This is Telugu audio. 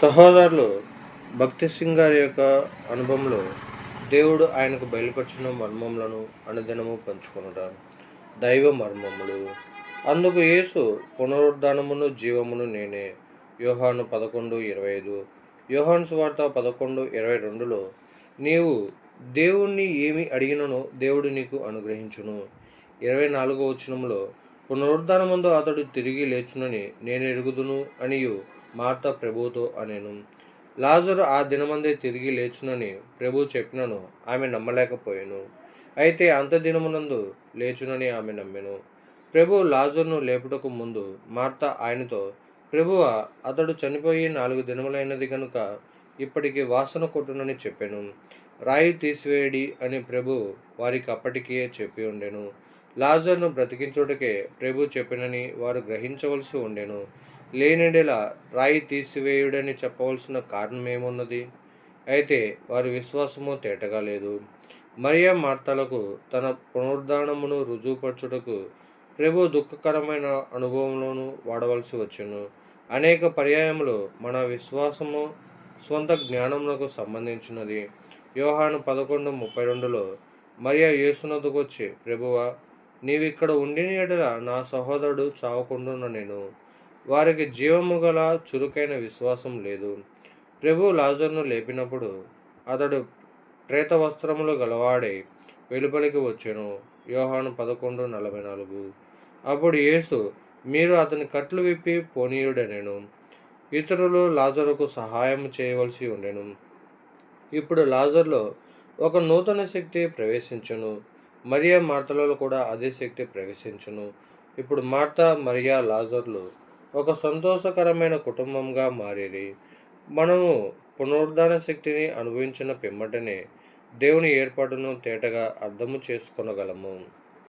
సహోదరులు భక్తి సింగ్ గారి యొక్క అనుభవంలో దేవుడు ఆయనకు బయలుపరిచిన మర్మములను అనుదినము పంచుకొనుట దైవ మర్మములు. అందుకు యేసు పునరుద్ధానమును జీవమును నేనే. యోహాను పదకొండు ఇరవై ఐదు యోహాను సువార్త పదకొండు ఇరవై రెండులో నీవు దేవుణ్ణి ఏమి అడిగిననో దేవుడు నీకు అనుగ్రహించును. ఇరవై నాలుగో వచనంలో పునరుద్ధానముందు అతడు తిరిగి లేచునని నేను ఎరుగుదును అనియు మార్త ప్రభుతో అనేను. లాజరు ఆ దినమందే తిరిగి లేచునని ప్రభు చెప్పినను ఆమె నమ్మలేకపోయాను. అయితే అంత దినమునందు లేచునని ఆమె నమ్మెను. ప్రభు లాజర్ను లేపుటకు ముందు మార్త ఆయనతో ప్రభువ అతడు చనిపోయి నాలుగు దినములైనది కనుక ఇప్పటికి వాసన కొట్టునని చెప్పాను. రాయి తీసివేయడి అని ప్రభు వారికి అప్పటికే చెప్పి ఉండెను. లాజర్ను బ్రతికించుటకే ప్రభు చెప్పినని వారు గ్రహించవలసి ఉండెను. లేనిడేలా రాయి తీసివేయుడని చెప్పవలసిన కారణం ఏమున్నది అయితే వారి విశ్వాసము తేటగా లేదు. మరియా మార్తలకు తన పునరుద్ధానమును రుజువుపరచుటకు ప్రభు దుఃఖకరమైన అనుభవంలోనూ వాడవలసి వచ్చును. అనేక పర్యాయములు మన విశ్వాసము స్వంత జ్ఞానమునకు సంబంధించినది. యోహాను పదకొండు ముప్పై రెండులో మరియా యేసునదుకొచ్చి ప్రభువా నీవిక్కడ ఉండిన ఎడల నా సహోదరుడు చావకుండా నేను. వారికి జీవము గల చురుకైన విశ్వాసం లేదు. ప్రభు లాజర్ను లేపినప్పుడు అతడు ప్రేత వస్త్రములు గలవాడే వెలుపలికి వచ్చాను. యోహాను పదకొండు నలభై నాలుగు. అప్పుడు యేసు మీరు అతని కట్లు విప్పి పోనీయుడనేను. ఇతరులు లాజరుకు సహాయం చేయవలసి ఉండెను. ఇప్పుడు లాజర్లో ఒక నూతన శక్తి ప్రవేశించను. మరియా మార్తలలో కూడా అదే శక్తి ప్రవేశించును. ఇప్పుడు మార్త మరియా లాజర్లు ఒక సంతోషకరమైన కుటుంబంగా మారిరి. మనము పునరుద్ధాన శక్తిని అనుభవించిన పిమ్మటనే దేవుని ఏర్పాటును తేటగా అర్థము చేసుకొనగలము.